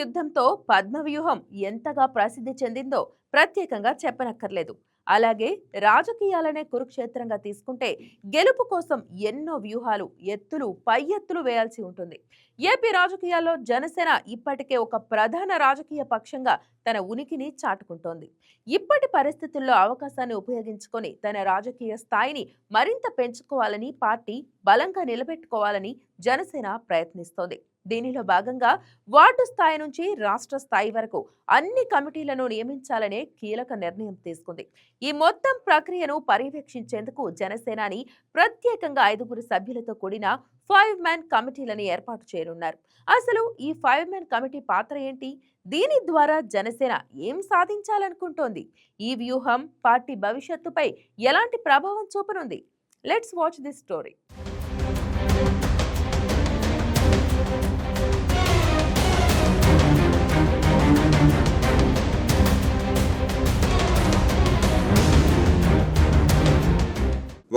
యుద్ధంతో పద్మవ్యూహం ఎంతగా ప్రసిద్ధి చెందిందో ప్రత్యేకంగా చెప్పనక్కర్లేదు. అలాగే రాజకీయాలనే కురుక్షేత్రంగా తీసుకుంటే గెలుపు కోసం ఎన్నో వ్యూహాలు ఎత్తులు పై ఎత్తులు వేయాల్సి ఉంటుంది. ఏపీ రాజకీయాల్లో జనసేన ఇప్పటికే ఒక ప్రధాన రాజకీయ పక్షంగా తన ఉనికిని చాటుకుంటోంది. ఇప్పటి పరిస్థితుల్లో అవకాశాన్ని ఉపయోగించుకొని తన రాజకీయ స్థాయిని మరింత పెంచుకోవాలని పార్టీ బలంగా నిలబెట్టుకోవాలని జనసేన ప్రయత్నిస్తోంది. దీనిలో భాగంగా వార్డు స్థాయి నుంచి రాష్ట్ర స్థాయి వరకు అన్ని కమిటీలను నియమించాలనే కీలక నిర్ణయం తీసుకుంది. ఈ మొత్తం ప్రక్రియను పర్యవేక్షించేందుకు జనసేనాని ప్రత్యేకంగా ఐదుగురు సభ్యులతో కూడిన ఫైవ్ మ్యాన్ కమిటీలను ఏర్పాటు చేయనున్నారు. అసలు ఈ ఫైవ్ మ్యాన్ కమిటీ పాత్ర ఏంటి? దీని ద్వారా జనసేన ఏం సాధించాలనుకుంటోంది? ఈ వ్యూహం పార్టీ భవిష్యత్తుపై ఎలాంటి ప్రభావం చూపనుంది? Let's watch this story.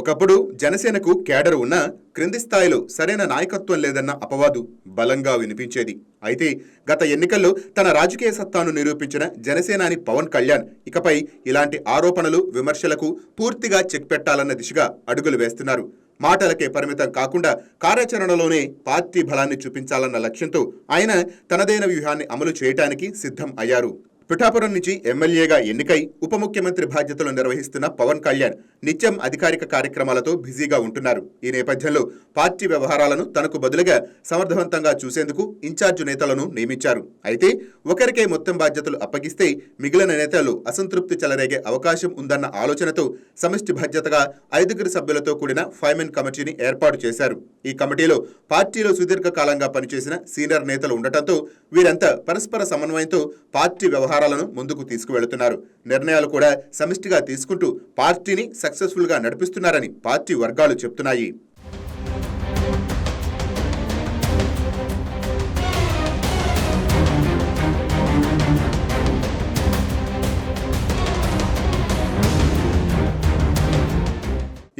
ఒకప్పుడు జనసేనకు కేడర్ ఉన్నా క్రింది స్థాయిలో సరైన నాయకత్వం లేదన్న అపవాదు బలంగా వినిపించేది. అయితే గత ఎన్నికల్లో తన రాజకీయ సత్తాను నిరూపించిన జనసేనాని పవన్ కళ్యాణ్ ఇకపై ఇలాంటి ఆరోపణలు విమర్శలకు పూర్తిగా చెక్ పెట్టాలన్న దిశగా అడుగులు వేస్తున్నారు. మాటలకే పరిమితం కాకుండా కార్యాచరణలోనే పార్టీ బలాన్ని చూపించాలన్న లక్ష్యంతో ఆయన తనదైన వ్యూహాన్ని అమలు చేయటానికి సిద్ధం అయ్యారు. పిఠాపురం నుంచి ఎమ్మెల్యేగా ఎన్నికై ఉప ముఖ్యమంత్రి బాధ్యతలు నిర్వహిస్తున్న పవన్ కళ్యాణ్ నిత్యం అధికారిక కార్యక్రమాలతో బిజీగా ఉంటున్నారు. ఈ నేపథ్యంలో పార్టీ వ్యవహారాలను తనకు బదులుగా సమర్థవంతంగా చూసేందుకు ఇన్ఛార్జ్ నేతలను నియమించారు. అయితే ఒకరికే మొత్తం బాధ్యతలు అప్పగిస్తే మిగిలిన నేతలు అసంతృప్తి చెలరేగే అవకాశం ఉందన్న ఆలోచనతో సమిష్టి బాధ్యతగా ఐదుగురు సభ్యులతో కూడిన ఫైమెన్ కమిటీని ఏర్పాటు చేశారు. ఈ కమిటీలో పార్టీలో సుదీర్ఘకాలంగా పనిచేసిన సీనియర్ నేతలు ఉండటంతో వీరంతా పరస్పర సమన్వయంతో పార్టీ వ్యవహారాలను ముందుకు తీసుకువెళుతున్నారు. నిర్ణయాలు కూడా సమిష్టిగా తీసుకుంటూ పార్టీని సక్సెస్ఫుల్గా నడిపిస్తున్నారని పార్టీ వర్గాలు చెప్తున్నాయి.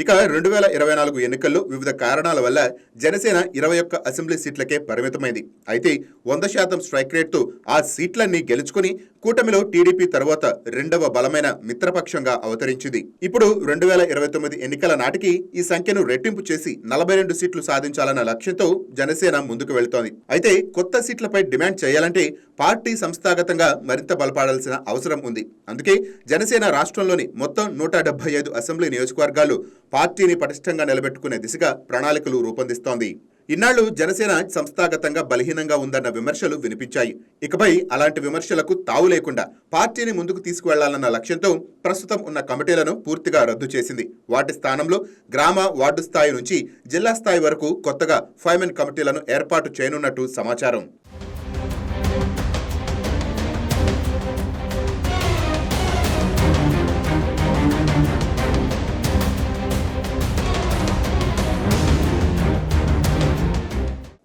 ఇక రెండు వేల ఇరవై నాలుగు ఎన్నికల్లో వివిధ కారణాల వల్ల జనసేన ఇరవై ఒక్క అసెంబ్లీ సీట్లకే పరిమితమైంది. అయితే వంద శాతం స్ట్రైక్ రేట్తో ఆ సీట్లన్నీ గెలుచుకుని కూటమిలో టీడీపీ తర్వాత రెండవ బలమైన మిత్రపక్షంగా అవతరించింది. ఇప్పుడు రెండు వేల ఇరవై తొమ్మిది ఎన్నికల నాటికి ఈ సంఖ్యను రెట్టింపు చేసి నలభై రెండు సీట్లు సాధించాలన్న లక్ష్యంతో జనసేన ముందుకు వెళుతోంది. అయితే కొత్త సీట్లపై డిమాండ్ చేయాలంటే పార్టీ సంస్థాగతంగా మరింత బలపడాల్సిన అవసరం ఉంది. అందుకే జనసేన రాష్ట్రంలోని మొత్తం నూట డెబ్బై ఐదు అసెంబ్లీ నియోజకవర్గాలు పార్టీని పటిష్టంగా నిలబెట్టుకునే దిశగా ప్రణాళికలు రూపొందిస్తోంది. ఇన్నాళ్ళు జనసేన సంస్థాగతంగా బలహీనంగా ఉందన్న విమర్శలు వినిపించాయి. ఇకపై అలాంటి విమర్శలకు తావు లేకుండా పార్టీని ముందుకు తీసుకువెళ్ళాలన్న లక్ష్యంతో ప్రస్తుతం ఉన్న కమిటీలను పూర్తిగా రద్దు చేసింది. వాటి స్థానంలో గ్రామ వార్డు స్థాయి నుంచి జిల్లా స్థాయి వరకు కొత్తగా ఫైమెన్ కమిటీలను ఏర్పాటు చేయనున్నట్టు సమాచారం.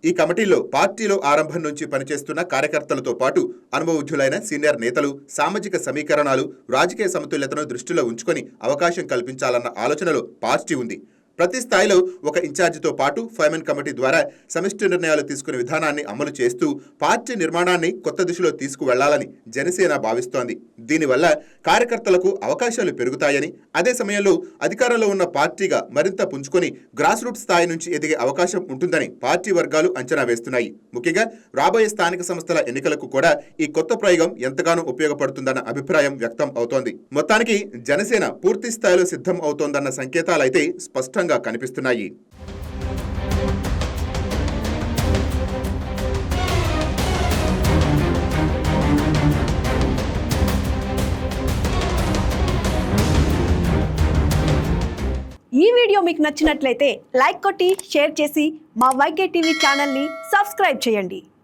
ఈ కమిటీలో పార్టీలో ఆరంభం నుంచి పనిచేస్తున్న కార్యకర్తలతో పాటు అనుభవజ్ఞులైన సీనియర్ నేతలు సామాజిక సమీకరణాలు రాజకీయ సమతుల్యతను దృష్టిలో ఉంచుకొని అవకాశం కల్పించాలన్న ఆలోచనలో పార్టీ ఉంది. ప్రతి స్థాయిలో ఒక ఇన్ఛార్జితో పాటు ఫైమెన్ కమిటీ ద్వారా సమిష్టి నిర్ణయాలు తీసుకునే విధానాన్ని అమలు చేస్తూ పార్టీ నిర్మాణాన్ని కొత్త దిశలో తీసుకువెళ్ళాలని జనసేన భావిస్తోంది. దీనివల్ల కార్యకర్తలకు అవకాశాలు పెరుగుతాయని అదే సమయంలో అధికారంలో ఉన్న పార్టీగా మరింత పుంజుకొని గ్రాస్ రూట్ స్థాయి నుంచి ఎదిగే అవకాశం ఉంటుందని పార్టీ వర్గాలు అంచనా వేస్తున్నాయి. ముఖ్యంగా రాబోయే స్థానిక సంస్థల ఎన్నికలకు కూడా ఈ కొత్త ప్రయోగం ఎంతగానో ఉపయోగపడుతుందన్న అభిప్రాయం వ్యక్తం అవుతోంది. మొత్తానికి జనసేన పూర్తి స్థాయిలో సిద్ధం అవుతోందన్న సంకేతాలైతే స్పష్టంగా కనిపిస్తున్నాయి. ఈ వీడియో మీకు నచ్చినట్లయితే లైక్ కొట్టి షేర్ చేసి మా వైకే టీవీ ఛానల్ని సబ్స్క్రైబ్ చేయండి.